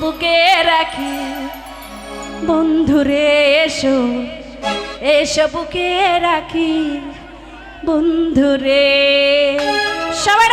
বুকে রাখি। বন্ধুরে এসো এসো বুকে রাখি। বন্ধুরে সবাই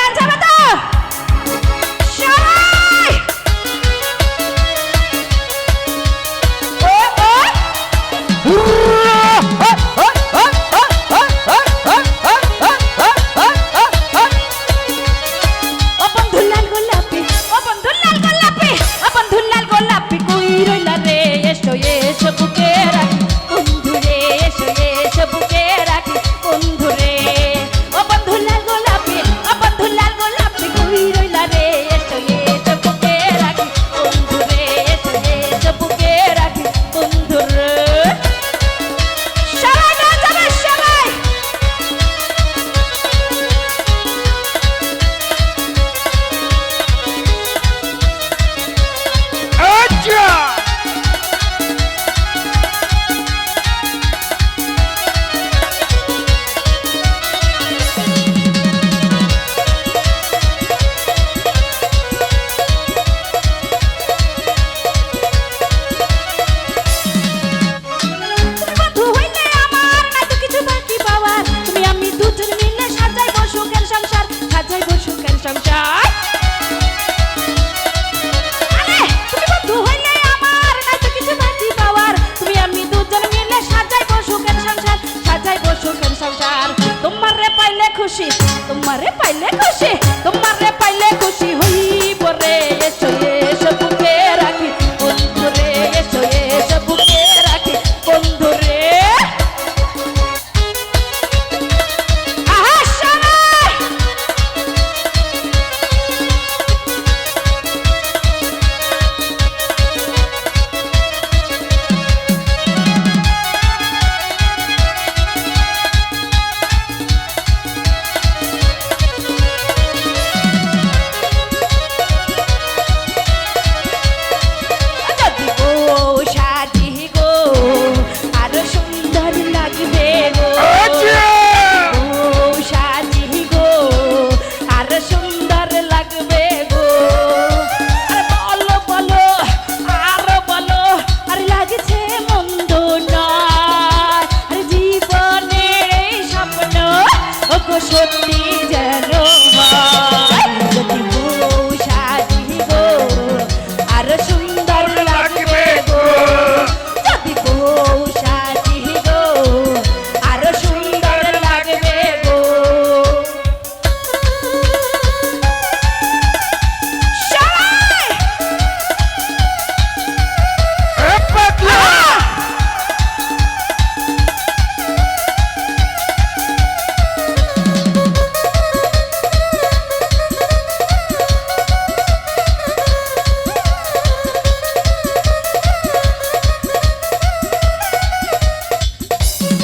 খুশি। তোমারে পাইলে খুশি তোমারে পাইলে খুশি।